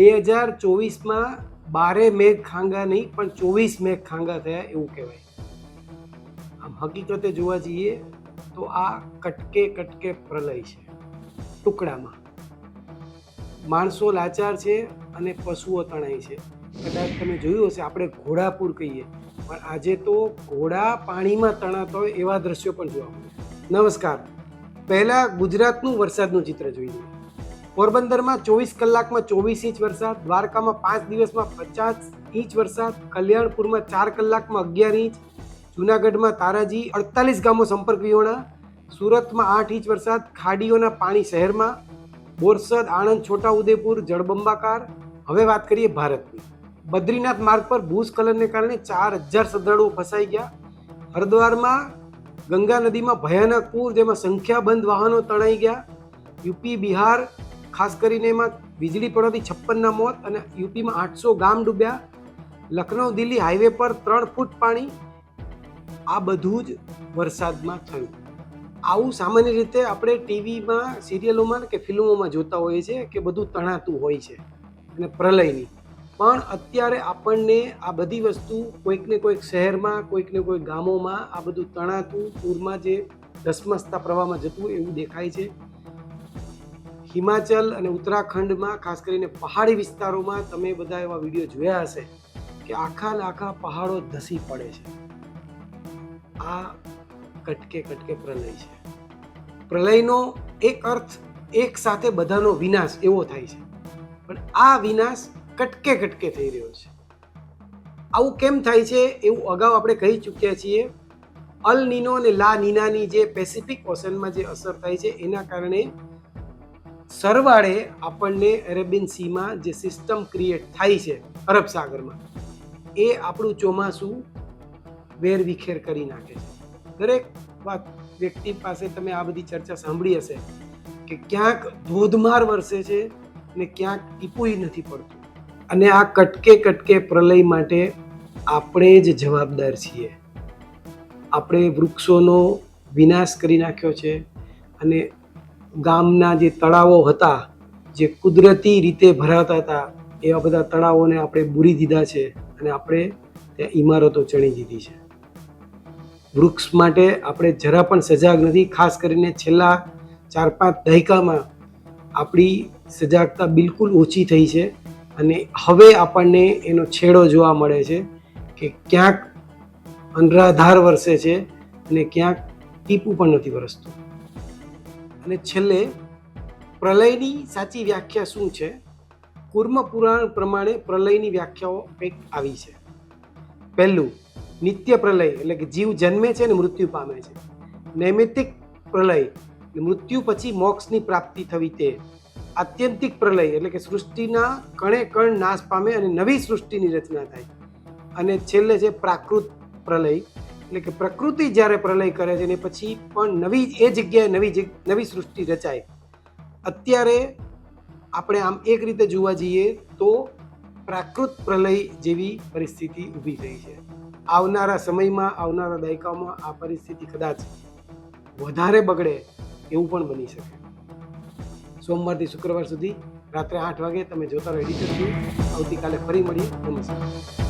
બે હજાર ચોવીસમાં બારે મેઘ ખાંગા નહીં, પણ ચોવીસ મેઘ ખાંગા થયા એવું કહેવાય. આમ હકીકતે જોવા જઈએ તો આ કટકે કટકે પ્રલય છે, ટુકડામાં. માણસો લાચાર છે અને પશુઓ તણાય છે. કદાચ તમે જોયું હશે, આપણે ઘોડાપુર કહીએ, પણ આજે તો ઘોડા પાણીમાં તણાતા હોય એવા દ્રશ્યો પણ જોવા મળે. નમસ્કાર. પહેલાં ગુજરાતનું વરસાદનું ચિત્ર જોઈએ. પોરબંદરમાં ચોવીસ કલાકમાં ચોવીસ ઇંચ વરસાદ, દ્વારકામાં પાંચ દિવસમાં પચાસ ઇંચ વરસાદ, કલ્યાણપુરમાં ચાર કલાકમાં અગિયાર ઇંચ, જુનાગઢમાં તારાજી અડતાલીસ ગામો સંપર્ક વિહોણા, સુરતમાં આઠ ઇંચ વરસાદ, ખાડીઓના પાણી શહેરમાં, બોરસદ, આણંદ, છોટાઉદેપુર, જળબંબાકાર. હવે વાત કરીએ ભારતની. બદ્રીનાથ માર્ગ પર ભૂસ્ખલનને કારણે ચાર હજાર શ્રદ્ધાળુઓ ફસાઈ ગયા. હરિદ્વારમાં ગંગા નદીમાં ભયાનક પૂર, જેમાં સંખ્યાબંધ વાહનો તણાઈ ગયા. યુપી, બિહાર ખાસ કરીને એમાં વીજળી પડવાથી છપ્પનના મોત અને યુપીમાં આઠસો ગામ ડૂબ્યા. લખનઉ, દિલ્હી હાઈવે પર ત્રણ ફૂટ પાણી. આ બધું જ વરસાદમાં થયું. આવું સામાન્ય રીતે આપણે ટીવીમાં, સિરિયલોમાં કે ફિલ્મોમાં જોતા હોઈએ છીએ કે બધું તણાતું હોય છે અને પ્રલયની. પણ અત્યારે આપણને આ બધી વસ્તુ કોઈકને કોઈક શહેરમાં, કોઈકને કોઈક ગામોમાં આ બધું તણાતું, પૂરમાં જે ધસમસતા પ્રવાહમાં જતું એવું દેખાય છે. હિમાચલ અને ઉત્તરાખંડમાં, ખાસ કરીને પહાડી વિસ્તારોમાં તમે બધા એવા વીડિયો જોયા હશે કે આખા ને આખા પહાડો ધસી પડે છે. આ કટકે કટકે પ્રલય છે. પ્રલયનો એક અર્થ એક સાથે બધાનો વિનાશ એવો થાય છે. પણ આ વિનાશ કટકે કટકે થઈ રહ્યો છે. આવું કેમ થાય છે એવું અગાઉ આપણે કહી ચૂક્યા છીએ. અલ નીનો અને લા નીનાની જે પેસિફિક ઓશનમાં જે અસર થાય છે, એના કારણે સરવાળે આપણને અરેબિયન સીમાં જે સિસ્ટમ ક્રિએટ થાય છે અરબ સાગરમાં, એ આપણું ચોમાસું વેરવિખેર કરી નાખે છે. દરેક વાત વ્યક્તિ પાસે તમે આ બધી ચર્ચા સાંભળી હશે કે ક્યાંક ધોધમાર વરસે છે ને ક્યાંક ટીપુય નથી પડતું. અને આ કટકે કટકે પ્રલય માટે આપણે જ જવાબદાર છીએ. આપણે વૃક્ષોનો વિનાશ કરી નાખ્યો છે અને ગામના જે તળાવો હતા, જે કુદરતી રીતે ભરાતા હતા, એવા બધા તળાવોને આપણે બુરી દીધા છે અને આપણે ત્યાં ઇમારતો ચણી દીધી છે. વૃક્ષ માટે આપણે જરા પણ સજાગ નથી, ખાસ કરીને છેલ્લા ચાર પાંચ દાયકામાં આપણી સજાગતા બિલકુલ ઓછી થઈ છે અને હવે આપણને એનો છેડો જોવા મળે છે કે ક્યાંક અનરાધાર વરસે છે અને ક્યાંક ટીપું પણ નથી વરસતું. અને છેલ્લે, પ્રલયની સાચી વ્યાખ્યા શું છે? કુર્મ પુરાણ પ્રમાણે પ્રલયની વ્યાખ્યાઓ કંઈક આવી છે. પહેલું, નિત્ય પ્રલય, એટલે કે જીવ જન્મે છે અને મૃત્યુ પામે છે. નૈમિતિક પ્રલય મૃત્યુ પછી મોક્ષની પ્રાપ્તિ થવી તે. આત્યંતિક પ્રલય, એટલે કે સૃષ્ટિના કણે કણ નાશ પામે અને નવી સૃષ્ટિની રચના થાય. અને છેલ્લે છે પ્રાકૃત પ્રલય. એટલે કે પ્રકૃતિ જ્યારે પ્રલય કરે છે ને પછી પણ નવી એ જગ્યાએ નવી નવી સૃષ્ટિ રચાય. અત્યારે આપણે આમ એક રીતે જોવા જઈએ તો પ્રાકૃત પ્રલય જેવી પરિસ્થિતિ ઊભી થઈ છે. આવનારા સમયમાં, આવનારા દાયકાઓમાં આ પરિસ્થિતિ કદાચ વધારે બગડે એવું પણ બની શકે. સોમવારથી શુક્રવાર સુધી રાત્રે આઠ વાગે તમે જોતા રહો એડિટર આવતીકાલે ફરી મળીએ. નમસ્કાર.